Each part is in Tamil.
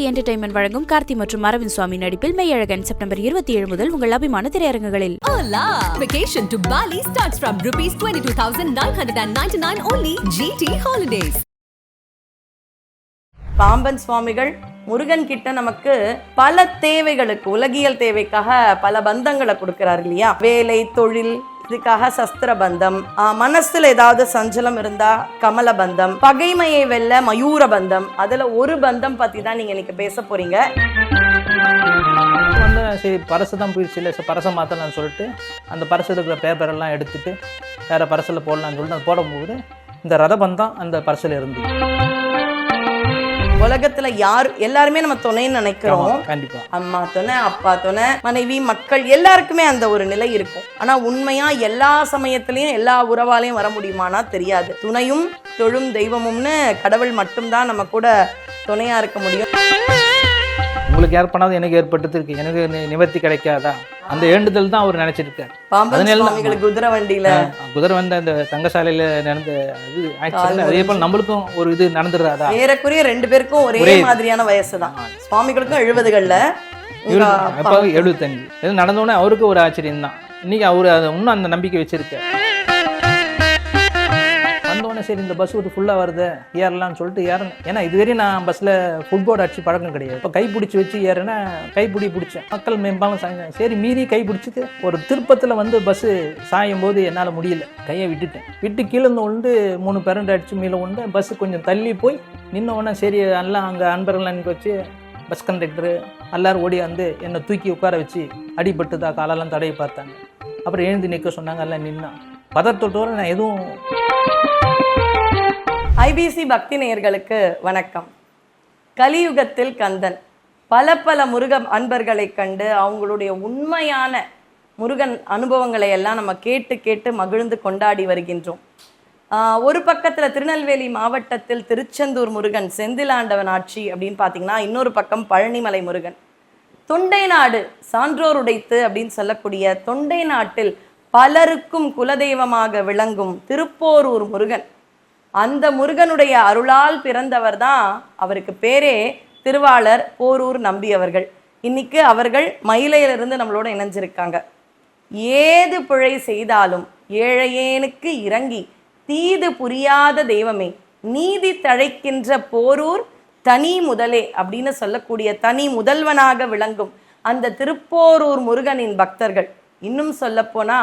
ஏஎல்டி என்டர்டைன்மெண்ட் வழங்கும் கார்த்தி மற்றும் அரவிந்த் சுவாமி நடிப்பில் மெய்யழகன் செப்டம்பர் இருபத்தி ஏழு முதல் உங்கள் அபிமான திரையரங்குகளில் Hola! Vacation to Bali starts from rupees 22,999 only GT Holidays. Pamban சுவாமிகள் முருகன் கிட்ட நமக்கு பல தேவைகளுக்கு உலகியல் தேவைக்காக பல பந்தங்களை கொடுக்கிறார் இல்லையா வேலை தொழில் இதுக்காக சஸ்திர பந்தம் மனசுல ஏதாவது சஞ்சலம் இருந்தா கமல பந்தம் பகைமையை வெல்ல மயூர பந்தம் அதுல ஒரு பந்தம் பத்தி தான் நீங்க இன்னைக்கு பேச போறீங்க. வந்து சரி பரசு தான் போயிடுச்சு இல்லை பரசை மாற்றலாம்னு சொல்லிட்டு அந்த பரசில் இருக்கிற பேப்பரெல்லாம் எடுத்துட்டு வேற பரசில் போடலாம்னு சொல்லிட்டு அது போடும்போது இந்த ரத பந்தம் அந்த பரசில் இருந்து உலகத்துல யார் எல்லாருமே நம்ம துணைன்னு நினைக்கிறோம். கண்டிப்பா. அம்மா துணை அப்பா துணை மனைவி மக்கள் எல்லாருக்குமே அந்த ஒரு நிலை இருக்கும். ஆனா உண்மையா எல்லா சமயத்திலயும் எல்லா உறவாலையும் வர முடியுமானா தெரியாது. துணையும் தொழும் தெய்வமும்னு கடவுள் மட்டும்தான் நம்ம கூட துணையா இருக்க முடியும். உங்களுக்கு ஏற்படாது எனக்கு ஏற்பட்டது இருக்கு. எனக்கு நிவர்த்தி கிடைக்காதா? அந்த வேண்டுதல் தான் அவர் நினைச்சிருக்காரு. அதனால- குதிரை வண்டியில. குதிரை வந்த அந்த தங்கசாலையில நடந்த இது ஆக்சிடென்ட் அதே போல் நம்மளுக்கும் ஒரு இது நடந்துடாதா ஏறக்குறைய ரெண்டு பேருக்கும் ஒரே. மாதிரியான வயசு தான். சுவாமிகளுக்கும் எழுபதுகள்ல. அப்பா எழுபத்தஞ்சு. இது நடந்தோடனே அவருக்கு ஒரு ஆச்சரியம் தான் இன்னைக்கு அவரு அதை இன்னும் அந்த நம்பிக்கை வச்சிருக்காரு. வந்தோடனே சரி இந்த பஸ் ஒரு ஃபுல்லாக வருது ஏறலாம்னு சொல்லிட்டு ஏறேன் ஏன்னா இதுவரையும் நான் பஸ்ஸில் ஃபுட்போர்டு அடிச்சு பழக்கம் கிடையாது. இப்போ கை பிடிச்சி வச்சு ஏறேன்னா கைப்பிடி பிடிச்சேன். மக்கள் மேம்பாலும் சாயங்காலம் சரி மீறி கை பிடிச்சிட்டு ஒரு திருப்பத்தில் வந்து பஸ்ஸு சாயும் போது என்னால் முடியல. கையை விட்டுட்டேன். விட்டு கீழே உண்டு மூணு பேரண்ட் அடிச்சு மீள உண்டு பஸ்ஸு கொஞ்சம் தள்ளி போய் நின்ன உடனே சரி எல்லாம் அங்கே அன்பர்கள் எனக்கு வச்சு பஸ் கண்டக்டரு எல்லாரும் ஓடி வந்து என்னை தூக்கி உட்கார வச்சு அடிபட்டுதா காலெல்லாம் தடவி பார்த்தாங்க. அப்புறம் எழுந்து நிற்க சொன்னாங்க எல்லாம் நின்னா. பதட்டத்தோடு நான் எதுவும் ஐபிசி பக்தி நேயர்களுக்கு வணக்கம். கலியுகத்தில் கந்தன். பல பல முருக அன்பர்களை கண்டு அவங்களுடைய உண்மையான முருகன் அனுபவங்களை எல்லாம் நம்ம கேட்டு கேட்டு மகிழ்ந்து கொண்டாடி வருகின்றோம். ஒரு பக்கத்தில் திருநெல்வேலி மாவட்டத்தில் திருச்செந்தூர் முருகன் செந்திலாண்டவன் ஆட்சி அப்படின்னு பார்த்தீங்கன்னா இன்னொரு பக்கம் பழனிமலை முருகன். தொண்டை நாடு சான்றோர் உடைத்து அப்படின்னு சொல்லக்கூடிய தொண்டை நாட்டில் பலருக்கும் குலதெய்வமாக விளங்கும் திருப்போரூர் முருகன். அந்த முருகனுடைய அருளால் பிறந்தவர் தான் அவருக்கு பேரே திருவாளர் போரூர் நம்பியவர்கள். இன்னைக்கு அவர்கள் மயிலையிலிருந்து நம்மளோட இணைஞ்சிருக்காங்க. ஏது பிழை செய்தாலும் ஏழையேனுக்கு இறங்கி தீது புரியாத தெய்வமே நீதி தழைக்கின்ற போரூர் தனி முதலே அப்படின்னு சொல்லக்கூடிய தனி முதல்வனாக விளங்கும் அந்த திருப்போரூர் முருகனின் பக்தர்கள். இன்னும் சொல்லப்போனா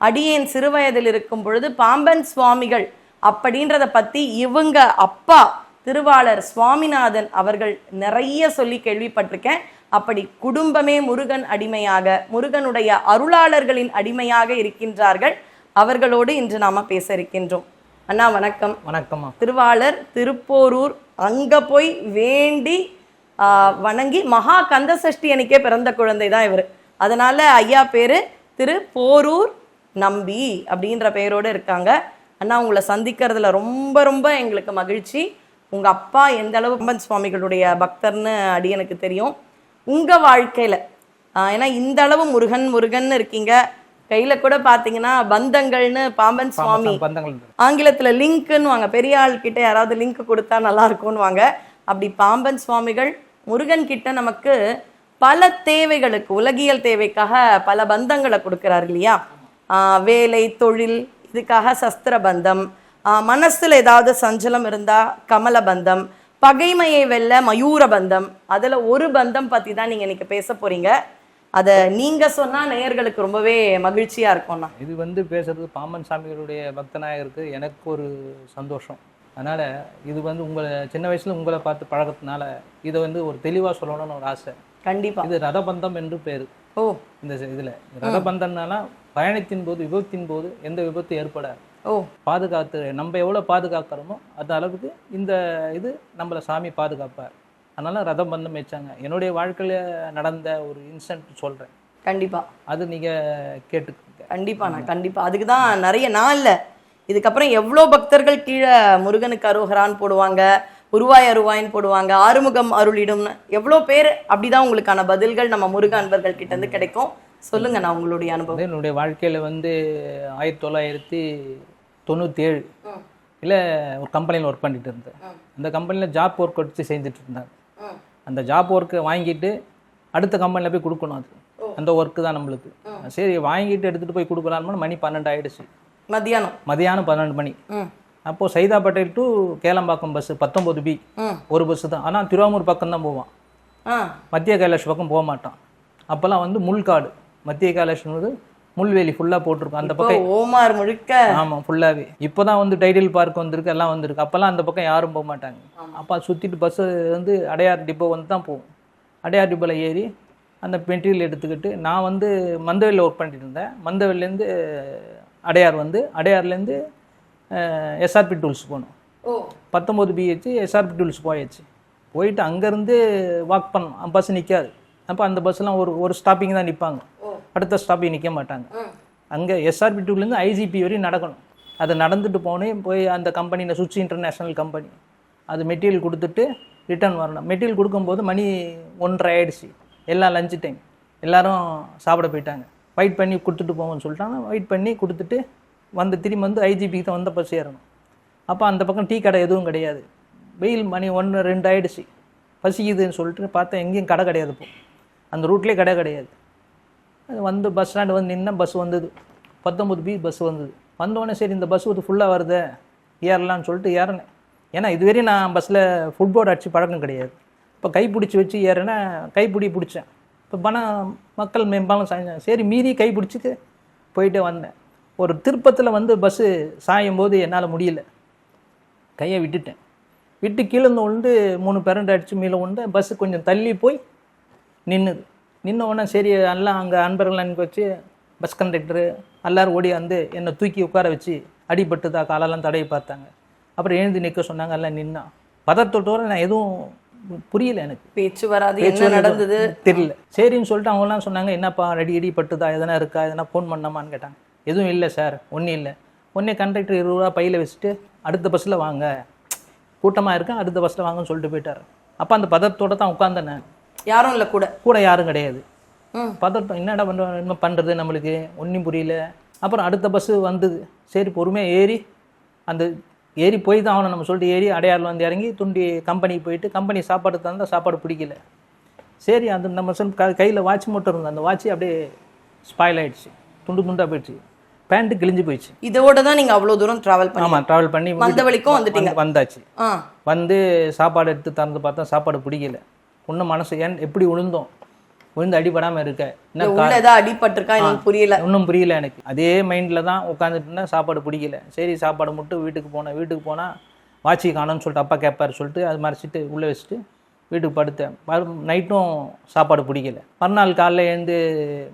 அடியேன் சிறுவயதில் இருக்கும் பொழுது பாம்பன் சுவாமிகள் அப்படின்றத பத்தி இவங்க அப்பா திருவாளர் சுவாமிநாதன் அவர்கள் நிறைய சொல்லி கேள்விப்பட்டிருக்கேன். அப்படி குடும்பமே முருகன் அடிமையாக முருகனுடைய அருளாளர்களின் அடிமையாக இருக்கின்றார்கள். அவர்களோடு இன்று நாம பேச இருக்கின்றோம். அண்ணா வணக்கம். வணக்கம்மா. திருவாளர் திருப்போரூர் அங்க போய் வேண்டி வணங்கி மகா கந்த சஷ்டி அன்னைக்கே பிறந்த குழந்தை தான் இவர். அதனால ஐயா பேரு திரு போரூர் நம்பி அப்படின்ற பெயரோடு இருக்காங்க. அண்ணா உங்களை சந்திக்கிறதுல ரொம்ப ரொம்ப எங்களுக்கு மகிழ்ச்சி. உங்க அப்பா எந்த அளவு பம்பன் சுவாமிகளுடைய பக்தர்னு அடியனுக்கு தெரியும். உங்க வாழ்க்கையில ஏன்னா இந்த அளவு முருகன் முருகன் இருக்கீங்க. கையில கூட பாத்தீங்கன்னா பந்தங்கள்னு பாம்பன் சுவாமி ஆங்கிலத்துல லிங்க்னு வாங்க பெரிய ஆள் கிட்ட யாராவது லிங்க் கொடுத்தா நல்லா இருக்கும்னு வாங்க அப்படி பாம்பன் சுவாமிகள் முருகன் கிட்ட நமக்கு பல தேவைகளுக்கு உலகியல் தேவைக்காக பல பந்தங்களை கொடுக்கிறார் இல்லையா? ஆஹ் வேலை தொழில் இதுக்காக சஸ்திர பந்தம் ஆஹ் மனசுல ஏதாவது சஞ்சலம் இருந்தா கமல பந்தம் பகைமையை வெல்ல மயூர பந்தம் அதுல ஒரு பந்தம் பத்தி தான் நீங்க இன்னைக்கு பேச போறீங்க. அதை நீங்க சொன்னா நேயர்களுக்கு ரொம்பவே மகிழ்ச்சியா இருக்கும்ண்ணா இது வந்து பேசுறது பாம்பன் சாமிகளுடைய பக்தனாக இருக்கு எனக்கு ஒரு சந்தோஷம். அதனால இது வந்து உங்களை சின்ன வயசுல உங்களை பார்த்து பழக்கத்தினால இதை வந்து ஒரு தெளிவா சொல்லணும்னு ஒரு ஆசை. கண்டிப்பா. இது ரதபந்தம் என்று பேரு. ஓ. இந்த இதுல. ரதபந்தம்னால பயணத்தின் போது விபத்தின் போது எந்த விபத்து ஏற்படாது ஓ. பாதுகாத்து நம்ம எவ்வளோ பாதுகாக்கிறோமோ அந்த அளவுக்கு இந்த இது நம்மளை சாமி பாதுகாப்பார். அதனால ரதம் பந்தம் வச்சாங்க என்னுடைய வாழ்க்கையில நடந்த ஒரு இன்சிடென்ட் சொல்றேன். கண்டிப்பா. அது நீங்க கேட்டுக்கோங்க. கண்டிப்பா நான் கண்டிப்பா. அதுக்கு தான் நிறைய நான் இல்ல இதுக்கப்புறம் எவ்வளோ பக்தர்கள் கீழே முருகனுக்கு அருகரான்னு போடுவாங்க. உருவாய் அருவாயின்னு போடுவாங்க. ஆறுமுகம் அருளிடும்னு. எவ்வளோ பேர் அப்படிதான் உங்களுக்கான பதில்கள் நம்ம முருக அன்பர்கள் கிட்ட இருந்து கிடைக்கும். சொல்லுங்க நான் உங்களுடைய அனுபவம். என்னுடைய வாழ்க்கையில வந்து ஆயிரத்தி தொள்ளாயிரத்தி தொண்ணூற்றி ஏழு இல்லை ஒரு கம்பெனியில் ஒர்க் பண்ணிட்டு இருந்தேன். அந்த கம்பெனியில் ஜாப் ஒர்க் வச்சு செஞ்சுட்டு இருந்தேன் அந்த ஜாப் ஒர்க்கை வாங்கிட்டு அடுத்த கம்பெனியில் போய் கொடுக்கணும் அது. அந்த ஒர்க்கு தான் நம்மளுக்கு. சரி வாங்கிட்டு எடுத்துகிட்டு போய் கொடுக்கலான்னு மணி பன்னெண்டு ஆயிடுச்சு. மத்தியானம். மதியானம் பன்னெண்டு மணி. அப்போது சைதாப்பேட்டை டு கேளம்பாக்கம் பஸ்ஸு பத்தொம்போது பி ஒரு பஸ்ஸு தான். ஆனால் திருவாமூர் பக்கம் தான் போவான். மத்திய கைலாஷ் பக்கம் போக மாட்டான். அப்போல்லாம் வந்து முள்காடு மத்திய கைலாஷ்ன்றது முள்வேலி ஃபுல்லாக போட்டிருக்கும். அந்த பக்கம் ஓமார் முழுக்க. ஆமாம் ஃபுல்லாகவே இப்போ தான் வந்து டைட்டில் பார்க் வந்திருக்கு எல்லாம் வந்திருக்கு. அப்போல்லாம் அந்த பக்கம் யாரும் போக மாட்டாங்க. அப்போ சுற்றிட்டு பஸ்ஸு வந்து அடையார் டிப்போ வந்து தான் போகும். அடையார் டிப்போவில் ஏறி அந்த மெட்டீரியல் எடுத்துக்கிட்டு நான் வந்து மந்தவெளியில் ஒர்க் பண்ணிட்டு இருந்தேன். மந்தவெளிலேருந்து அடையார் வந்து அடையார்லேருந்து எஸ்ஆர்பி டூல்ஸ் போகணும். பத்தொம்போது பிஹெச் எஸ்ஆர்பி டூல்ஸ் போயாச்சு. போயிட்டு அங்கேருந்து வாக் பண்ணோம் பஸ் நிற்காது அப்போ அந்த பஸ்லாம் ஒரு ஒரு ஸ்டாப்பிங் தான் நிற்பாங்க அடுத்த ஸ்டாப்பிங் நிற்க மாட்டாங்க. அங்கே எஸ்ஆர்பி டூலேருந்து ஐஜிபி வரையும் நடக்கணும். அது நடந்துட்டு போனேன் போய் அந்த கம்பெனியில் சுச்சி இன்டர்நேஷ்னல் கம்பெனி அது மெட்டீரியல் கொடுத்துட்டு ரிட்டர்ன் வரணும். மெட்டீரியல் கொடுக்கும்போது மணி ஒன்றரை ஆயிடுச்சு. எல்லாம் லஞ்ச் டைம் எல்லாரும் சாப்பிட போயிட்டாங்க. வெயிட் பண்ணி கொடுத்துட்டு போங்கன்னு சொல்லிட்டாங்க. வெயிட் பண்ணி கொடுத்துட்டு வந்து திரும்பி வந்து ஐஜிபிக்கு தான் வந்தப்போ பஸ் ஏறணும் அப்போ அந்த பக்கம் டீ கடை எதுவும் கிடையாது. வெயில் மணி ஒன்று ரெண்டு ஆயிடுச்சு. பசிக்குதுன்னு சொல்லிட்டு பார்த்தா எங்கேயும் கடை கிடையாது இப்போ அந்த ரூட்லேயே கடை கிடையாது. அது வந்து பஸ் ஸ்டாண்டு வந்து நின்று பஸ் வந்தது. பத்தொம்பது பி பஸ் வந்தது. வந்தோடனே சரி இந்த பஸ் வந்து ஃபுல்லாக வருதே ஏறலாம்னு சொல்லிட்டு ஏறினேன். ஏன்னா இதுவரையும் நான் பஸ்ஸில் ஃபுட்போர்டு அடித்து பழக்கம் கிடையாது. இப்போ கை பிடிச்சி வச்சு ஏறினேன் கைப்பிடி பிடிச்சேன். இப்போ பணம் மக்கள் மேம்பாலும் சாய்ஞ்சாங்க சரி மீறி கை பிடிச்சிட்டு போயிட்டே வந்தேன். ஒரு திருப்பத்தில் வந்து பஸ்ஸு சாயும் போது என்னால் முடியல. கையை விட்டுட்டேன். விட்டு கீழே இருந்து உண்டு மூணு பேரண்ட் அடித்து மேலே உண்டு பஸ்ஸு கொஞ்சம் தள்ளி போய் நின்றுது நின்ன உடனே சரி எல்லாம் அங்கே அன்பர்கள் அனுப்பி வச்சு பஸ் கண்டக்டரு எல்லாரும் ஓடி வந்து என்னை தூக்கி உட்கார வச்சு அடிபட்டுதா காலெல்லாம் தடவி பார்த்தாங்க. அப்புறம் எழுந்து நிற்க சொன்னாங்க எல்லாம் நின்னா. பதட்டத்தோட நான் எதுவும் புரியல எனக்கு. பேச்சு வராது என்ன. நடந்தது? தெரியல. சரின்னு சொல்லிட்டு அவங்கலாம் சொன்னாங்க என்னப்பா ரெடி அடி பட்டுதா எதனா இருக்கா? எதனா ஃபோன் பண்ணாமான்னு கேட்டாங்க. எதுவும் இல்லை சார் ஒன்றும் இல்லை. ஒன்றே கண்டக்டர் இருபது ரூபா பையில் வச்சுட்டு அடுத்த பஸ்ஸில் வாங்க. கூட்டமாக இருக்கேன் அடுத்த பஸ்ஸில் வாங்கன்னு சொல்லிட்டு போயிட்டார். அப்போ அந்த பதத்தோட தான் உட்காந்தேன். யாரும் இல்ல கூட? கூட யாரும் கிடையாது. பதட்டம் என்னடா பண்ணுறோம் என்ன பண்ணுறது நம்மளுக்கு? ஒன்றும் புரியல. அப்புறம் அடுத்த பஸ்ஸு வந்தது சரி பொறுமையாக ஏறி அந்த ஏறி போய் தான் ஆகணும் நம்ம சொல்லிட்டு ஏறி அடையாறில் வந்து இறங்கி துண்டி கம்பெனிக்கு போயிட்டு கம்பெனி சாப்பாடு தந்தால் சாப்பாடு பிடிக்கல. சரி அந்த நம்ம கையில் வாட்ச் மட்டும் இருந்தது. அந்த வாட்ச் அப்படியே ஸ்பாயில் ஆயிடுச்சு. துண்டு துண்டாக போயிடுச்சு. பேண்ட்டு கிழிஞ்சு போயிடுச்சு. இதோட தான் நீங்க அவ்வளவு தூரம் டிராவல் பண்ணி ஆமாம் ட்ராவல் பண்ணி வீட்டுக்கு மந்தவெளிக்கும் வந்துட்டீங்க. வந்து- வந்தாச்சு. வந்து சாப்பாடு எடுத்து திறந்து பார்த்தா சாப்பாடு பிடிக்கல. இன்னும் மனசு ஏன் எப்படி விழுந்தோம் விழுந்து அடிபடாமல் இருக்க. என்ன அடிபட்டிருக்கா எனக்கு புரியல. ஒன்றும் புரியல எனக்கு. அதே மைண்டில் தான் உட்காந்துட்டு இருந்தேன் சாப்பாடு பிடிக்கல. சரி சாப்பாடு மட்டும் வீட்டுக்கு போனேன். வீட்டுக்கு போனால் வாட்சி காணோம்னு சொல்லிட்டு அப்பா கேட்பார் சொல்லிட்டு அது மறைச்சிட்டு உள்ளே வச்சுட்டு வீட்டுக்கு படுத்தேன். நைட்டும் சாப்பாடு பிடிக்கல. மறுநாள் காலைல எழுந்து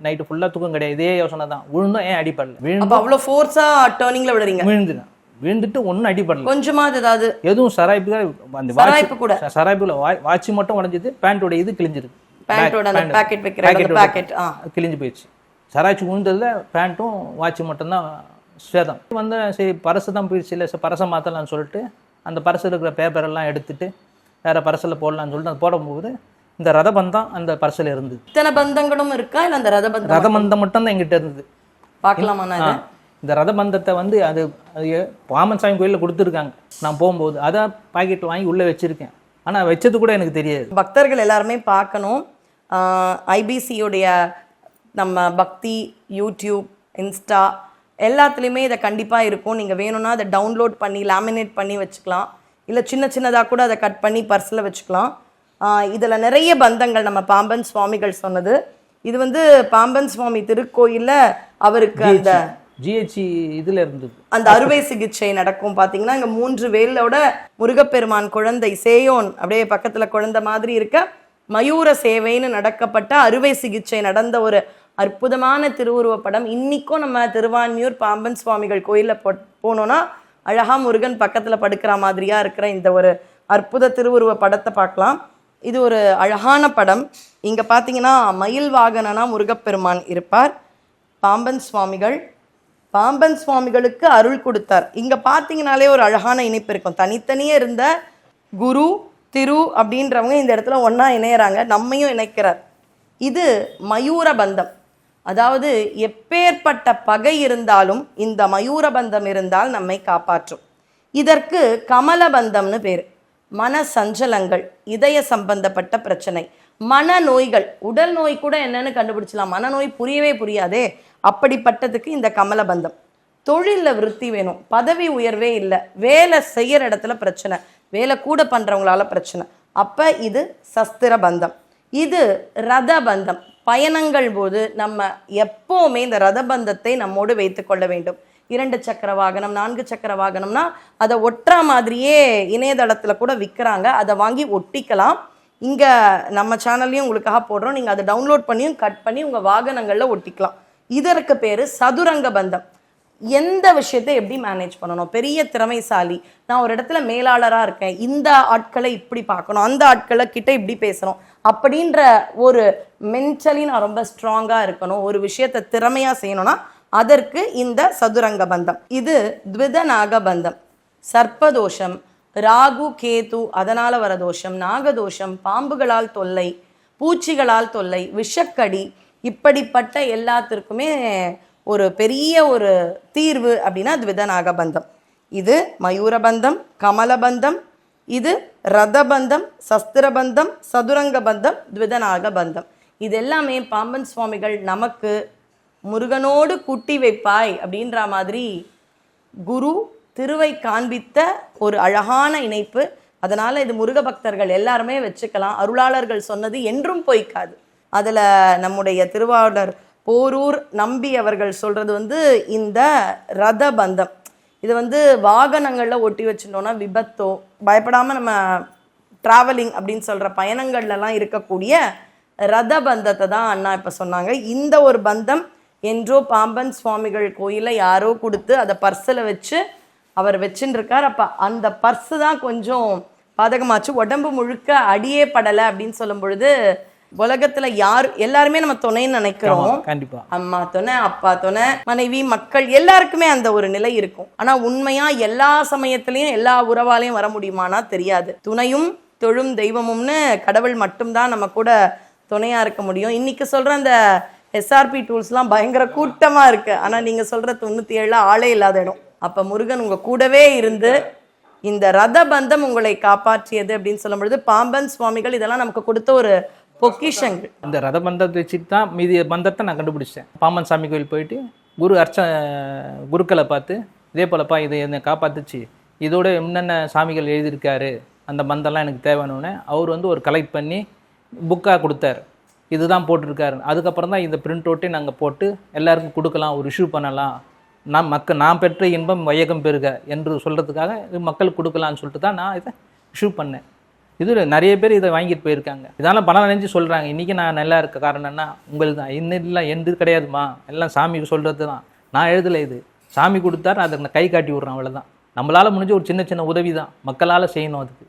நைட்டு ஃபுல்லாக தூக்கம் கிடையாது. இதே யோசனை தான். விழுந்தோம் ஏன் அடிப்படல விழுந்து அவ்வளவு ஃபோர்ஸா டேர்னிங்ல விடுறீங்க விழுந்துட்டேன். விழுந்துட்டு ஒன்றும் அடிப்படல கொஞ்சமாவது ஏதாவது? எதுவும் சராய்ப்பு தான் அந்த சராய்ப்பு கூட. சராய்ப்புல வாட்ச் மட்டும் உடஞ்சது பேண்ட்டோட இது கிழிஞ்சிருக்கு பேண்டோட அந்த Pant- பாக்கெட் வைக்கிற பாக்கெட் கிழிஞ்சு போயிடுச்சு. சராய்ச்சி விழுந்ததுல பேண்ட்டும் வாட்ச் மட்டும்தான் சேதம். வந்து சரி பரசு தான் போயிடுச்சு. இல்லை பரசை மாற்றலாம்னு சொல்லிட்டு அந்த பரசில் இருக்கிற பேப்பர் எல்லாம் எடுத்துட்டு வேற பரசில் போடலாம்னு சொல்லிட்டு அது போடும்போது இந்த ரதபந்தம் அந்த பரசில் இருந்தது. இத்தனை பந்தங்களும் இருக்கா? இல்ல அந்த ரத பந்தம் ரதபந்தம் மட்டும் தான் எங்கிட்ட இருந்தது. பார்க்கலாமா? இந்த ரதபந்தத்தை வந்து அது அது பாமன் சாமி கோயிலில் கொடுத்துருக்காங்க. நான் போகும்போது அதான் பாக்கெட் வாங்கி உள்ளே வச்சிருக்கேன். ஆனால் வச்சது கூட எனக்கு தெரியாது. பக்தர்கள் எல்லாருமே பார்க்கணும். ஐபிசியுடைய நம்ம பக்தி யூடியூப் இன்ஸ்டா எல்லாத்துலேயுமே இதை கண்டிப்பாக இருக்கும். நீங்கள் வேணும்னா அதை டவுன்லோட் பண்ணி லேமினேட் பண்ணி வச்சுக்கலாம். இல்லை சின்ன சின்னதாக கூட அதை கட் பண்ணி பர்ஸில் வச்சுக்கலாம். இதில் நிறைய பந்தங்கள் நம்ம பாம்பன் சுவாமிகள் சொன்னது. இது வந்து பாம்பன் சுவாமி திருக்கோயிலில் அவருக்கு அந்த ஜிஹெச்சி இதில் இருந்தது அந்த அறுவை சிகிச்சை நடக்கும் பாத்தீங்கன்னா இங்க மூன்று வேலோட முருகப்பெருமான் குழந்தை சேயோன் அப்படியே பக்கத்துல குழந்தை மாதிரி இருக்க மயூர சேவைன்னு நடக்கப்பட்ட அறுவை சிகிச்சை நடந்த ஒரு அற்புதமான திருவுருவப் படம் இன்னிக்கும் நம்ம திருவான்மியூர் பாம்பன் சுவாமிகள் கோயில்ல போ போனோம்னா அழகா முருகன் பக்கத்துல படுக்கிற மாதிரியா இருக்கிற இந்த ஒரு அற்புத திருவுருவ படத்தை பார்க்கலாம். இது ஒரு அழகான படம். இங்க பாத்தீங்கன்னா மயில் வாகனனா முருகப்பெருமான் இருப்பார். பாம்பன் சுவாமிகள். பாம்பன் சுவாமிகளுக்கு அருள் கொடுத்தார். இங்க பார்த்தீங்கனாலே ஒரு அழகான இணைப்பு இருக்கும். தனித்தனியே இருந்த குரு திரு அப்படின்றவங்க இந்த இடத்துல ஒன்றா இணையறாங்க. நம்மையும் இணைக்கிறார். இது மயூர பந்தம் அதாவது எப்பேற்பட்ட பகை இருந்தாலும் இந்த மயூர பந்தம் இருந்தால் நம்மை காப்பாற்றும். இதற்கு கமலபந்தம்னு பேர். மன சஞ்சலங்கள் இதய சம்பந்தப்பட்ட பிரச்சனை மனநோய்கள் உடல் நோய் கூட என்னன்னு கண்டுபிடிச்சலாம் மனநோய் புரியவே புரியாதே. அப்படிப்பட்டதுக்கு இந்த கமலபந்தம் தொழிலில் விருத்தி வேணும். பதவி உயர்வே இல்லை. வேலை செய்யற இடத்துல பிரச்சனை. வேலை கூட பண்றவங்களால பிரச்சனை. அப்ப இது சஸ்திர பந்தம். இது ரத பந்தம். பயணங்கள் போது நம்ம எப்போவுமே இந்த ரத பந்தத்தை நம்மோடு வைத்துக்கொள்ள வேண்டும். இரண்டு சக்கர வாகனம் நான்கு சக்கர வாகனம்னா அதை ஒட்டுற மாதிரியே இணையதளத்தில் கூட விற்கிறாங்க அதை வாங்கி ஒட்டிக்கலாம். இங்கே நம்ம சேனல்லையும் உங்களுக்காக போடுறோம். நீங்கள் அதை டவுன்லோட் பண்ணியும் கட் பண்ணி உங்கள் வாகனங்களில் ஒட்டிக்கலாம். இதற்கு பேர் சதுரங்க பந்தம். எந்த விஷயத்தை எப்படி மேனேஜ் பண்ணணும்? பெரிய திறமைசாலி. நான் ஒரு இடத்துல மேலாளராக இருக்கேன். இந்த ஆட்களை இப்படி பார்க்கணும். அந்த ஆட்களை கிட்ட இப்படி பேசணும். அப்படின்ற ஒரு மென்டலி நான் ரொம்ப ஸ்ட்ராங்காக இருக்கணும். ஒரு விஷயத்தை திறமையாக செய்யணும்னா அதற்கு இந்த சதுரங்க பந்தம். இது த்வித நாகபந்தம் சர்ப்பதோஷம் ராகு கேது அதனால் வர தோஷம் நாகதோஷம் பாம்புகளால் தொல்லை பூச்சிகளால் தொல்லை விஷக்கடி இப்படிப்பட்ட எல்லாத்திற்குமே ஒரு பெரிய ஒரு தீர்வு அப்படின்னா த்விதநாக பந்தம். இது மயூரபந்தம் கமலபந்தம் இது ரதபந்தம் சஸ்திரபந்தம் சதுரங்க பந்தம் த்விதநாக பந்தம் இது எல்லாமே பாம்பன் சுவாமிகள் நமக்கு முருகனோடு குட்டி வைப்பாய் அப்படின்ற மாதிரி குரு திருவை காண்பித்த ஒரு அழகான இணைப்பு. அதனால் இது முருக பக்தர்கள் எல்லாருமே வச்சுக்கலாம். அருளாளர்கள் சொன்னது என்றும் பொய்க்காது. அதில் நம்முடைய திருவாளர் போரூர் நம்பி அவர்கள் சொல்கிறது வந்து இந்த ரத பந்தம் இது வந்து வாகனங்களில் ஒட்டி வச்சுட்டோன்னா விபத்தோ பயப்படாமல் நம்ம ட்ராவலிங் அப்படின்னு சொல்கிற பயணங்கள்லாம் இருக்கக்கூடிய ரத பந்தத்தை தான் அண்ணா இப்போ சொன்னாங்க. இந்த ஒரு பந்தம் என்றோ பாம்பன் சுவாமிகள் கோயிலில் யாரோ கொடுத்து அதை பர்ஸில் வச்சு அவர் வச்சுட்டு இருக்கார் அந்த பர்ஸு தான் கொஞ்சம் பாதகமாச்சு. உடம்பு முழுக்க அடியே படலை அப்படின்னு சொல்லும் பொழுது உலகத்துல யார் எல்லாருமே நம்ம துணைன்னு நினைக்கிறோம். கண்டிப்பா. அம்மா துணை அப்பா துணை மனைவி மக்கள் எல்லாருக்குமே அந்த ஒரு நிலை இருக்கும். ஆனா உண்மையா எல்லா சமயத்திலையும் எல்லா உறவாலையும் வர முடியுமானா தெரியாது. துணையும் தொழும் தெய்வமும்னு கடவுள் மட்டும்தான் நம்ம கூட துணையா இருக்க முடியும். இன்னைக்கு சொல்ற அந்த எஸ்ஆர்பி டூல்ஸ்லாம் பயங்கர கூட்டமா இருக்கு. ஆனா நீங்க சொல்ற தொண்ணூத்தி ஏழுல ஆளே இல்லாத இடம். அப்ப முருகன் உங்க கூடவே இருந்து இந்த ரத பந்தம் உங்களை காப்பாற்றியது அப்படின்னு சொல்லும் பொழுது பாம்பன் சுவாமிகள் இதெல்லாம் நமக்கு கொடுத்த ஒரு பொக்கிஷங்கள். இந்த ரத பந்தத்தை வச்சுட்டு தான் மீதி பந்தத்தை நான் கண்டுபிடிச்சேன் பாமன் சாமி கோயில் போயிட்டு குரு அர்ச்ச குருக்களை பார்த்து இதே போலப்பா இதை என்னை காப்பாத்துச்சு. இதோட என்னென்ன சாமிகள் எழுதியிருக்காரு? அந்த பந்தம்லாம் எனக்கு தேவைன்னு அவர் வந்து ஒரு கலெக்ட் பண்ணி புக்காக கொடுத்தாரு. இதுதான் போட்டிருக்காரு. அதுக்கப்புறம் தான் இந்த பிரிண்ட் அவுட்டே நாங்கள் போட்டு எல்லாருக்கும் கொடுக்கலாம் ஒரு இஷ்யூ பண்ணலாம். நான் மக்கள் நான் பெற்ற இன்பம் வையகம் பெறுக என்று சொல்கிறதுக்காக இது மக்களுக்கு கொடுக்கலாம்னு சொல்லிட்டு தான் நான் இதை இஷ்யூ பண்ணேன். இது நிறைய பேர் இதை வாங்கிட்டு போயிருக்காங்க. இதெல்லாம் பணம் நினைச்சு சொல்கிறாங்க இன்றைக்கி நான் நல்லா இருக்க காரணம் என்ன உங்களுக்கு தான் இன்னும் இல்லை எந்த கிடையாதுமா? எல்லாம் சாமி சொல்கிறது தான். நான் எழுதலை இது. சாமி கொடுத்தாரு அதை நான் கை காட்டி விட்றேன் அவ்வளோதான் நம்மளால் முடிஞ்ச ஒரு சின்ன சின்ன உதவி தான். மக்களால் செய்யணும் அதுக்கு.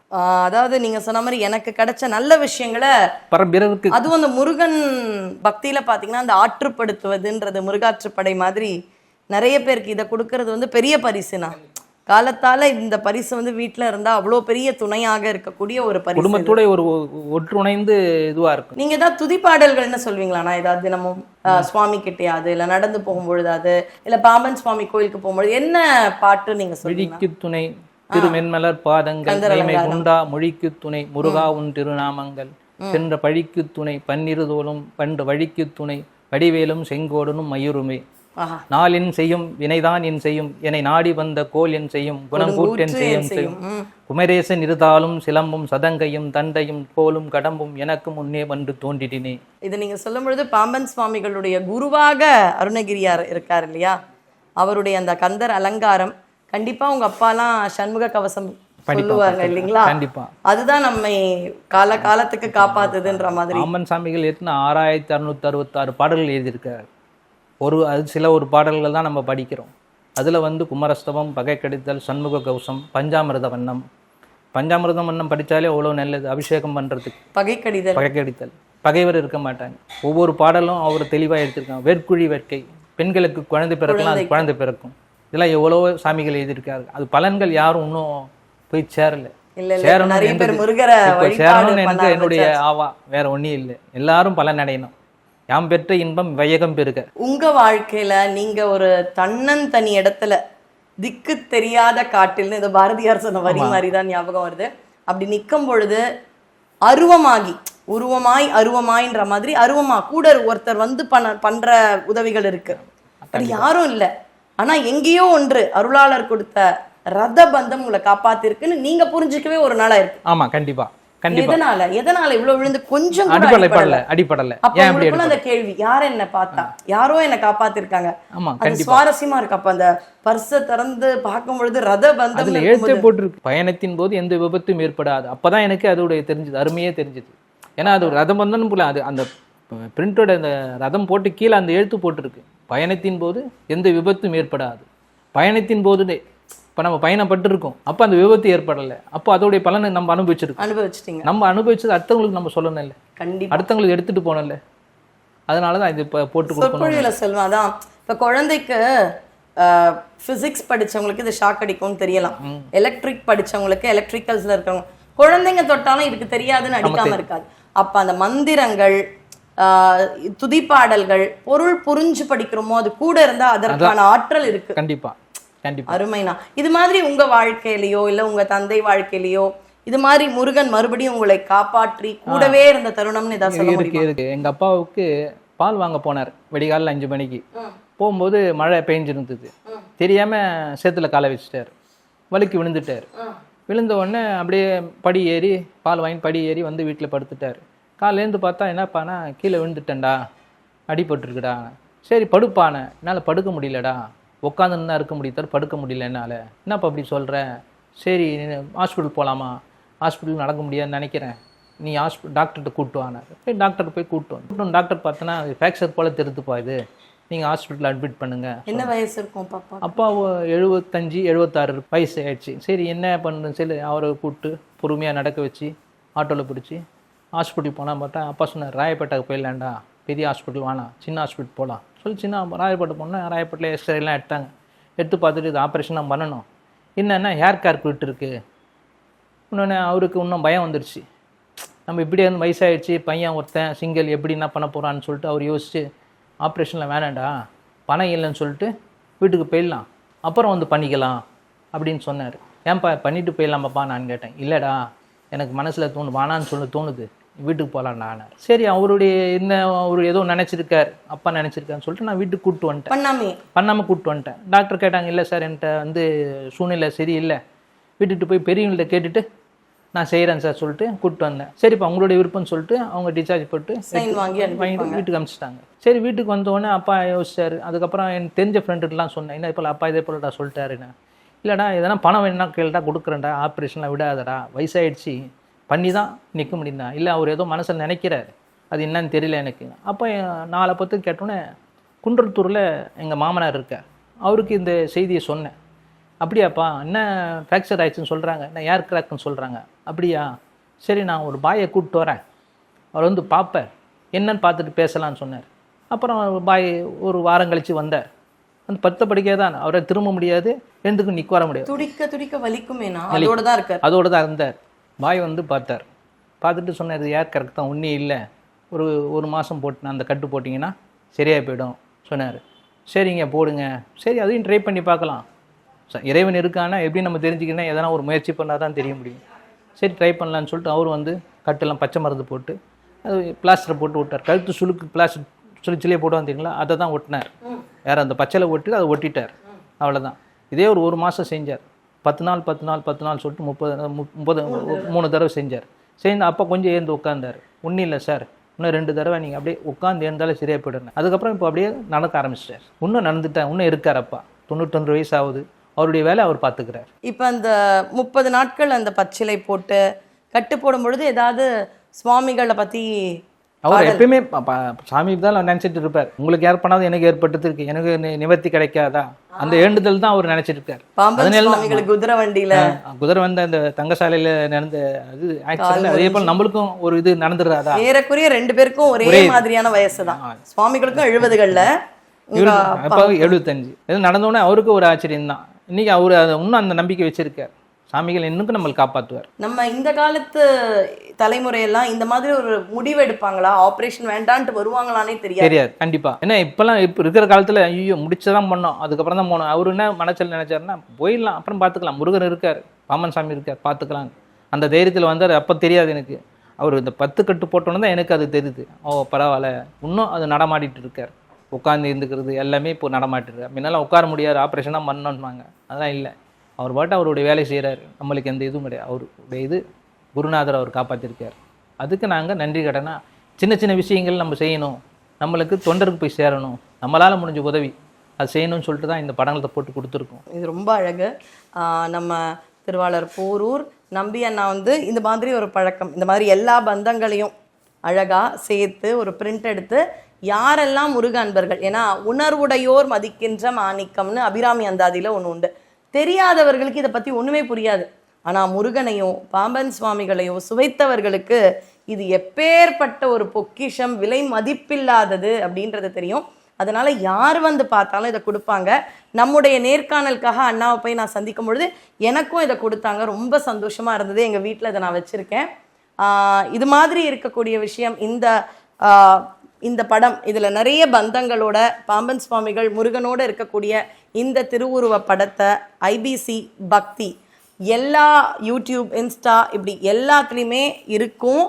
அதாவது நீங்க சொன்ன மாதிரி எனக்கு கிடைச்ச நல்ல விஷயங்களை பிறருக்கு அதுவும் அந்த முருகன் பக்தியில பாத்தீங்கன்னா அந்த ஆற்றுப்படுத்துவதுன்றது முருகாற்றுப்படை மாதிரி நிறைய பேருக்கு இதை கொடுக்கறது வந்து பெரிய பரிசுனா. காலத்தால இந்த பரிசு வந்து வீட்ல இருந்தா அவ்வளோ பெரிய துணையாக இருக்கக்கூடிய ஒரு பரிசு. குடும்பத்தோட ஒரு ஒற்றுணைந்து இதுவாக இருக்கும். நீங்க ஏதாவது துதிப்பாடல்கள்னு சொல்வீங்களாண்ணா ஏதாவது தினமும் சுவாமி கிட்டையாது இல்ல நடந்து போகும்பொழுதாவது இல்ல பாம்பன் சுவாமி கோயிலுக்கு போகும்பொழுது என்ன பாட்டு நீங்க மொழிக்கு துணை திருமென்மலர் பாதங்கள். குண்டா மொழிக்கு துணை முருகா உன் திருநாமங்கள் சென்ற பழிக்கு துணை பன்னிருதோளும் பண்டு வழிக்கு துணை வடிவேலும் செங்கோடனும் மயூருமே. ஆஹா. நாளின் செய்யும் வினைதான் என் செய்யும். என்னை நாடி வந்த கோல் என் செய்யும். கொடுங்கூற்று செய்யும் என் செய்யும். குமரேசன் இருதாலும் சிலம்பும் சதங்கையும் தண்டையும் கோலும் கடம்பும் எனக்கு முன்னே வந்து தோன்றிடினே. இது நீங்க சொல்லும் பொழுது பாம்பன் சுவாமிகளுடைய குருவாக அருணகிரியார் இருக்கார் இல்லையா? அவருடைய அந்த கந்தர் அலங்காரம் கண்டிப்பா உங்க அப்பாலாம் சண்முக கவசம் சொல்லுவாங்க இல்லைங்களா? கண்டிப்பா. அதுதான் நம்மை கால காலத்துக்கு காப்பாத்துதுன்ற மாதிரி. ராமன் சாமிகள் எத்தனை ஆறாயிரத்தி அறுநூத்தி அறுபத்தாறு பாடல்கள் எழுதியிருக்காரு. ஒரு அது சில ஒரு பாடல்கள் தான் நம்ம படிக்கிறோம். அதில் வந்து குமரஸ்தவம் பகை கடித்தல் சண்முக கவசம் பஞ்சாமிர்த வண்ணம். பஞ்சாமிர்த வண்ணம் படித்தாலே அவ்வளோ நல்லது. அபிஷேகம் பண்ணுறதுக்கு பகை கடிதல் பகை கடித்தல் பகைவர் இருக்க மாட்டாங்க. ஒவ்வொரு பாடலும் அவர் தெளிவாக எடுத்திருக்காங்க. வேர்க்குழி வேட்கை. பெண்களுக்கு குழந்தை பிறக்கலாம் அது குழந்தை பிறக்கும். இதெல்லாம் எவ்வளவோ சாமிகள் எழுதியிருக்காரு. அது பலன்கள் யாரும் இன்னும் போய் சேரல. சேரணும் சேரணும்னு என்னுடைய. ஆவா வேற ஒன்றும் இல்லை. எல்லாரும் பலன் அடையணும். யாம் பெற்ற இன்பம் வையகம் பெருக. உங்க வாழ்க்கையில நீங்க ஒரு தன்னந்தனி இடத்துல திக்கு தெரியாத காட்டில்னு இது பாரதியார் சொன்ன வரி மாதிரி தான் ஞாபகம் வருது. அப்படி நிற்கும் பொழுது அருவமாகி உருவமாய் அருவமாய்ன்ற மாதிரி அருவமா கூட ஒருத்தர் வந்து பண்ண பண்ற உதவிகள் இருக்கு. அது யாரும் இல்ல. ஆனா எங்கேயோ ஒன்று அருளாளர் கொடுத்த ரத பந்தம் உங்களை காப்பாத்திருக்குன்னு நீங்க புரிஞ்சுக்கவே ஒரு நாளா இருக்கு ஆமா கண்டிப்பா. எதனால? எதனால இவ்வளவு விழுந்து கொஞ்சம் அடிப்படலை அடிப்படல அப்ப அந்த கேள்வி யார் என்ன பார்த்தா? யாரோ என்ன காப்பாத்திருக்காங்க. ஆமா அது சுவாரஸ்யமா இருக்கு. அப்ப அந்த பர்ஸ திறந்து பார்க்கும் பொழுது ரத பந்தம் எழுத்தே போட்டிருக்கு. பயணத்தின் போது எந்த விபத்தும் ஏற்படாது. அப்பதான் எனக்கு அதோடைய தெரிஞ்சது அருமையே தெரிஞ்சது. ஏன்னா அது ஒரு ரதம் வந்தோன்னு போல அது அந்த பிரிண்டோட அந்த ரதம் போட்டு கீழே அந்த எழுத்து போட்டிருக்கு. பயணத்தின் போது எந்த விபத்தும் ஏற்படாது. பயணத்தின் போது இப்போ நம்ம பயணப்பட்டிருக்கோம். அப்போ அந்த விபத்து ஏற்படலை. அப்போ அதோடைய பலனை நம்ம அனுபவிச்சிருக்கோம். அனுபவிச்சிட்டீங்க. நம்ம அனுபவிச்சது அடுத்தவங்களுக்கு நம்ம சொல்லணும் இல்லை கண்டிப்பா. அடுத்தவங்களுக்கு எடுத்துட்டு போனோம்ல அதனால தான் இது இப்போ போட்டு கொடுக்கணும் செல்வம் அதான் இப்ப குழந்தைக்கு பிசிக்ஸ் படிச்சவங்களுக்கு இது ஷாக் அடிக்கும்னு தெரியலாம். எலக்ட்ரிக் படிச்சவங்களுக்கு எலக்ட்ரிக்கல்ஸ்ல இருக்கிறவங்க குழந்தைங்க தொட்டாலும் இதுக்கு தெரியாதுன்னு அடிக்காம இருக்காது. அப்ப அந்த மந்திரங்கள் துதிப்பாடல்கள் பொருள் புரிஞ்சு படிக்கிறோமோ அது கூட இருந்தா அதற்கான ஆற்றல் இருக்கு. கண்டிப்பா கண்டிப்பா. அருமைனா இது மாதிரி உங்க வாழ்க்கையிலயோ இல்ல உங்க தந்தை வாழ்க்கையிலயோ இது மாதிரி முருகன் மறுபடியும் உங்களை காப்பாற்றி கூடவே இருந்த தருணம்னு ஏதாவது சொல்ல இருக்கு இருக்கு. எங்க அப்பாவுக்கு பால் வாங்க போனார். வெடிகாலில் அஞ்சு மணிக்கு. போகும்போது மழை பெஞ்சிருந்தது. தெரியாம சேத்துல காலை வச்சுட்டார். வலிக்கு விழுந்துட்டார். விழுந்த உடனே அப்படியே படி ஏறி பால் வாங்கி படி ஏறி வந்து வீட்டில் படுத்துட்டார். காலையிலேருந்து பார்த்தா என்னப்பானா கீழே விழுந்துட்டேன்டா. அடிபட்டிருக்குடா சரி படுப்பானே என்னால் படுக்க முடியலடா. உட்காந்துன்னு தான் இருக்க முடியும் தவிர படுக்க முடியல என்னால். என்னப்பா அப்படி சொல்கிற சரி ஹாஸ்பிட்டல் போகலாமா ஹாஸ்பிட்டல் நடக்க முடியாதுன்னு நினைக்கிறேன். நீ ஹாஸ்பிட்டல் டாக்டர்கிட்ட கூப்பிட்டு வானார் போய் டாக்டர் போய் கூப்பிட்டு வந்து. டாக்டர் பார்த்தோன்னா ஃப்ராக்சர் போல் தெரிதுப்பா இது. நீங்கள் ஹாஸ்பிட்டல் அட்மிட் பண்ணுங்க. என்ன வயசு இருக்கும் பாப்பா? அப்பா எழுபத்தஞ்சு எழுபத்தாறு வயசு ஆயிடுச்சு. சரி என்ன பண்ணுறது சரி அவரை கூப்பிட்டு பொறுமையாக நடக்க வச்சு ஆட்டோவில் பிடிச்சி ஹாஸ்பிட்டல் போனால் பார்த்தா அப்பா சொன்னார் ராயப்பேட்டைக்கு போயிடலாம்டா. பெரிய ஹாஸ்பிட்டல் வேணாம் சின்ன ஹாஸ்பிட்டல் போகலாம் சொல்லி சின்ன ராயப்பேட்டை போனால் ராயப்பேட்டில் எக்ஸ்ரேலாம் எடுத்தாங்க. எடுத்து பார்த்துட்டு இது ஆப்ரேஷன் தான் பண்ணணும். என்னென்னா ஹேர் கேர் இருக்குது இன்னொன்று அவருக்கு இன்னும் பயம் வந்துடுச்சு நம்ம இப்படியே வந்து வயசாகிடுச்சு பையன் ஒருத்தன் சிங்கிள் எப்படி என்ன பண்ண போகிறான்னு சொல்லிட்டு அவர் யோசிச்சு ஆப்ரேஷனில் வேணாம்டா பணம் இல்லைன்னு சொல்லிட்டு வீட்டுக்கு போயிடலாம். அப்புறம் வந்து பண்ணிக்கலாம் அப்படின்னு சொன்னார். ஏன்பா பண்ணிட்டு போயிடலாம்ப்பா நான் கேட்டேன். இல்லைடா எனக்கு மனசில் தோணு வானான்னு சொல்லி தோணுது. வீட்டுக்கு போகலான்டானார் சரி அவருடைய என்ன அவர் ஏதோ நினச்சிருக்கார். அப்பா நினச்சிருக்காருன்னு சொல்லிட்டு நான் வீட்டுக்கு கூப்பிட்டு வந்துட்டேன். பண்ணாமே? பண்ணாமல் கூப்பிட்டு வந்துட்டேன். டாக்டர் கேட்டாங்க இல்லை சார் என்கிட்ட வந்து சூழ்நிலை சரியில்லை. வீட்டுக்கு போய் பெரியவங்கள்ட்ட கேட்டுட்டு நான் செய்கிறேன் சார் சொல்லிட்டு கூப்பிட்டு வந்தேன். சரிப்பா உங்களுடைய விருப்பம்னு சொல்லிட்டு அவங்க டிஸ்சார்ஜ் போட்டு வாங்கி வாங்கிட்டு. வீட்டுக்கு அனுப்பிச்சிட்டாங்க சரி வீட்டுக்கு வந்த உடனே அப்பா யோசிச்சாரு. அதுக்கப்புறம் எனக்கு தெரிஞ்ச ஃப்ரெண்டுக்கெலாம் சொன்னேன். என்ன இப்போ அப்பா இதே போலடா சொல்லிட்டாருன்னு. இல்லைடா எதனா பணம் வேணும்னா கேள்டா கொடுக்குறேன்டா. ஆப்ரேஷன்லாம் விடாதடா. வயசாயிடுச்சு. பண்ணி தான் நிற்க முடியும்டா இல்லை அவர் ஏதோ மனசில் நினைக்கிறார் அது என்னன்னு தெரியல எனக்கு. அப்போ என் நாலை பத்து கேட்டோன்னே குன்றத்தூரில் எங்கள் மாமனார் இருக்கார். அவருக்கு இந்த செய்தியை சொன்னேன். அப்படியாப்பா என்ன ஃப்ராக்சர் ஆயிடுச்சுன்னு சொல்கிறாங்க என்ன ஏர் கிராக்குன்னு சொல்கிறாங்க அப்படியா? சரி நான் ஒரு பாயை கூப்பிட்டு வரேன். அவர் வந்து பார்ப்பேன் என்னன்னு பார்த்துட்டு பேசலாம்னு சொன்னார். அப்புறம் பாய் ஒரு வாரம் கழித்து வந்தார். வந்து பத்த படிக்கே தான் அவரை திரும்ப முடியாது எழுந்துக்கு நிற்க வர முடியாது. துடிக்க துடிக்க வலிக்குமேனா? அதோட தான் இருக்காரு. அதோட தான் இருந்தார். பாய் வந்து பார்த்தார். பார்த்துட்டு சொன்னார் ஏர் கரெக்ட் தான். ஒன்றும் இல்லை. ஒரு ஒரு மாதம் போட்டு அந்த கட்டு போட்டிங்கன்னா சரியாக போயிடும் சொன்னார். சரிங்க போடுங்க. சரி அதையும் ட்ரை பண்ணி பார்க்கலாம். ச- இறைவன் இருக்கானா எப்படி நம்ம தெரிஞ்சுக்கணும் எதனா ஒரு முயற்சி பண்ணால் தான் தெரிய முடியும். சரி ட்ரை பண்ணலான்னு சொல்லிட்டு அவர் வந்து கட்டெல்லாம் பச்சை மருந்து போட்டு அது பிளாஸ்டரை போட்டு விட்டார் கழுத்து சுளுக்கு பிளாஸ்டர் சுழிச்சிலே போட்டு வந்தீங்களா அதை தான் ஒட்டினார். வேறு அந்த பச்சையில் ஒட்டி அதை ஒட்டிட்டார். அவ்வளோதான் இதே ஒரு ஒரு மாதம் செஞ்சார். பத்து நாள் பத்து நாள் பத்து நாள் சொல்லிட்டு முப்பது மு- முப்பது மூணு தடவை செஞ்சார். சேர்ந்து அப்போ கொஞ்சம் ஏந்து உட்காந்தார் ஒன்றும் இல்லை சார் இன்னும் ரெண்டு தடவை நீங்கள் அப்படியே உட்காந்து இருந்தாலே சரியாக போயிடுங்க. அதுக்கப்புறம் இப்போ அப்படியே நடக்க ஆரம்பிச்சிட்டார். இன்னும் நடந்துட்டேன் இன்னும் இருக்கார் அப்பா. தொண்ணூத்தொன்று வயசு ஆகுது. அவருடைய வேலை அவர் பார்த்துக்கிறார் இப்போ அந்த முப்பது நாட்கள் அந்த பச்சிலை போட்டு கட்டு போடும் பொழுது ஏதாவது சுவாமிகளை பற்றி அவர் எப்பயுமே சாமி தான் நினச்சிட்டு இருப்பார். உங்களுக்கு ஏற்படாது எனக்கு ஏற்பட்டது இருக்கு எனக்கு நிவர்த்தி கிடைக்காதா? அந்த ஏண்டுதல் தான் அவர் நினைச்சிட்டு இருக்கார். குதிரை வண்டியில. குதிரை வந்த அந்த தங்கசாலையில நடந்த அது அதே போல் நம்மளுக்கும் ஒரு இது நடந்துடாதா ஏறக்குறைய ரெண்டு பேருக்கும் ஒரே மாதிரியான வயசு தான். சுவாமிகளுக்கும் எழுபதுகள்ல. எழுபத்தஞ்சு. இது நடந்தோடனே அவருக்கு ஒரு ஆச்சரியம் தான் இன்னைக்கு அவர் அதை இன்னும் அந்த நம்பிக்கை வச்சிருக்கார். சாமிகள் இன்னும் நம்மளை காப்பாற்றுவார் நம்ம இந்த காலத்து தலைமுறையெல்லாம் இந்த மாதிரி ஒரு முடிவு எடுப்பாங்களா? ஆபரேஷன் வேண்டான்ட்டு வருவாங்களானே தெரியாது. தெரியாது கண்டிப்பா. ஏன்னா இப்பெல்லாம் இப்போ இருக்கிற காலத்துல ஐயோ முடிச்சதான் பண்ணோம். அதுக்கப்புறம் தான் போனோம். அவரு என்ன மனசில் நினைச்சாருன்னா போயிடலாம் அப்புறம் பார்த்துக்கலாம் முருகர் இருக்கார் பாமன் சாமி இருக்கார் பார்த்துக்கலாம் அந்த தைரியத்தில் வந்தார் அப்போ தெரியாது எனக்கு. அவர் இந்த பத்து கட்டு போட்டோன்னு தான் எனக்கு அது தெரியுது. ஓ பரவாயில்ல. இன்னும் அது நடமாடிட்டு இருக்கார். உட்காந்து இருந்துக்கிறது எல்லாமே இப்போ நடமாட்டிட்டு இருக்கார் முன்னெல்லாம் உட்கார முடியாது ஆப்ரேஷனாக பண்ணணும்வாங்க அதெல்லாம் இல்லை. அவர் பாட்டு அவருடைய வேலை செய்கிறாரு நம்மளுக்கு எந்த இதுவும் கிடையாது. அவருடைய இது குருநாதர் அவர் காப்பாற்றிருக்கார் அதுக்கு நாங்கள் நன்றி கடனா சின்ன சின்ன விஷயங்கள் நம்ம செய்யணும். நம்மளுக்கு தொண்டருக்கு போய் சேரணும். நம்மளால் முடிஞ்ச உதவி அது செய்யணும்னு சொல்லிட்டு தான் இந்த படங்களை போட்டு கொடுத்துருக்கோம். இது ரொம்ப அழகு. நம்ம திருவாளர் போரூர் நம்பி அண்ணா வந்து இந்த மாதிரி ஒரு பழக்கம் இந்த மாதிரி எல்லா பந்தங்களையும் அழகாக சேர்த்து ஒரு பிரிண்ட் எடுத்து யாரெல்லாம் முருக அன்பர்கள் ஏன்னா உணர்வுடையோர் மதிக்கின்ற மாணிக்கம்னு அபிராமி அந்தாதியில் ஒன்று உண்டு. தெரியாதவர்களுக்கு இதை பற்றி ஒன்றுமே புரியாது. ஆனால் முருகனையும் பாம்பன் சுவாமிகளையும் சுவைத்தவர்களுக்கு இது எப்பேற்பட்ட ஒரு பொக்கிஷம் விலை மதிப்பில்லாதது அப்படின்றது தெரியும். அதனால யார் வந்து பார்த்தாலும் இதை கொடுப்பாங்க. நம்முடைய நேர்காணலுக்காக அண்ணாவை போய் நான் சந்திக்கும் பொழுது எனக்கும் இதை கொடுத்தாங்க. ரொம்ப சந்தோஷமா இருந்தது. எங்கள் வீட்டில் இதை நான் வச்சிருக்கேன். இது மாதிரி இருக்கக்கூடிய விஷயம் இந்த இந்த படம் இதில் நிறைய பந்தங்களோட பாம்பன் சுவாமிகள் முருகனோட இருக்கக்கூடிய இந்த திருவுருவ படத்தை ஐபிசி பக்தி எல்லா யூடியூப் இன்ஸ்டா இப்படி எல்லாத்துலேயுமே இருக்கும்.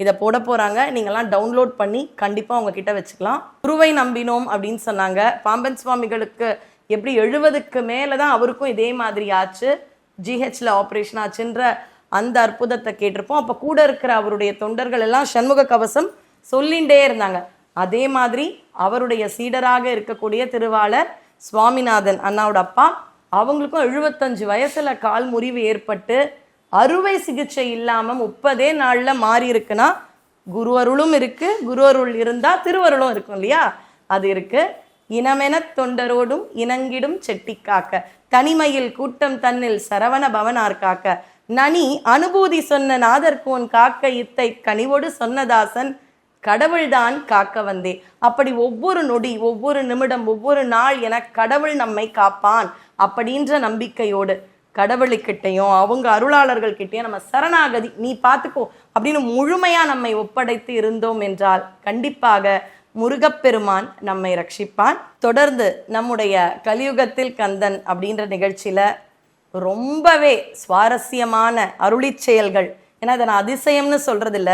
இதை போட போகிறாங்க நீங்கள்லாம் டவுன்லோட் பண்ணி கண்டிப்பாக உங்ககிட்ட வச்சுக்கலாம். குருவை நம்பினோம் அப்படின்னு சொன்னாங்க. பாம்பன் சுவாமிகளுக்கு எப்படி எழுபதுக்கு மேலே தான் அவருக்கும் இதே மாதிரி ஆச்சு. ஜிஹெச்சில் ஆப்ரேஷன் ஆச்சுன்ற அந்த அற்புதத்தை கேட்டிருப்போம். அப்போ கூட இருக்கிற அவருடைய தொண்டர்கள் எல்லாம் சண்முக கவசம் சொல்லிண்டே இருந்தாங்க. அதே மாதிரி அவருடைய சீடராக இருக்கக்கூடிய திருவாளர் சுவாமிநாதன் அண்ணாவோட அப்பா அவங்களுக்கும் எழுபத்தஞ்சு வயசில் கால் முறிவு ஏற்பட்டு அறுவை சிகிச்சை இல்லாமல் முப்பதே நாளில் மாறி இருக்குன்னா குரு அருளும் குருவருள் குரு அருள் திருவருளும் இருக்கும் இல்லையா? அது இருக்குது இனமெனத் தொண்டரோடும் இணங்கிடும் செட்டி காக்க. தனிமையில் கூட்டம் தன்னில் சரவண பவனார் காக்க. நனி அனுபூதி சொன்ன நாதர்கோன் காக்க இத்தை கனிவோடு சொன்னதாசன் கடவுள்தான் காக்க வந்தே. அப்படி ஒவ்வொரு நொடி ஒவ்வொரு நிமிடம் ஒவ்வொரு நாள் என கடவுள் நம்மை காப்பான் அப்படின்ற நம்பிக்கையோடு கடவுளுக்கிட்டையும் அவங்க அருளாளர்கள்கிட்டேயும் நம்ம சரணாகதி நீ பார்த்துக்கோ அப்படின்னு முழுமையா நம்மை ஒப்படைத்து இருந்தோம் என்றால் கண்டிப்பாக முருகப்பெருமான் நம்மை ரட்சிப்பான். தொடர்ந்து நம்முடைய கலியுகத்தில் கந்தன் அப்படின்ற நிகழ்ச்சியில ரொம்பவே சுவாரஸ்யமான அருளிச் செயல்கள். ஏன்னா அதை நான் அதிசயம்னு சொல்றதில்ல.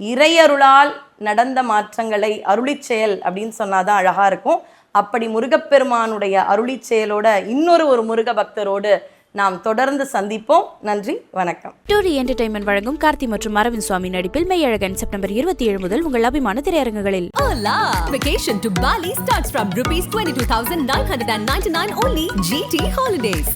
இறையருளால் நடந்த மாற்றங்களை அருளிச் செயல் அப்படின்னு சொன்னாதான் அழகா இருக்கும் அப்படி முருகப்பெருமானுடைய அருளிச் செயலோட இன்னொரு ஒரு முருக பக்தரோடு நாம் தொடர்ந்து சந்திப்போம் நன்றி வணக்கம் டூரி என்டர்டைன்மெண்ட் வழங்கும் கார்த்தி மற்றும் அரவிந்த் சுவாமி நடிப்பில் மெய்யழகன் செப்டம்பர் இருபத்தி ஏழு முதல் உங்கள் அபிமான திரையரங்குகளில்! Vacation to Bali starts from rupees 22,999 only GT Holidays.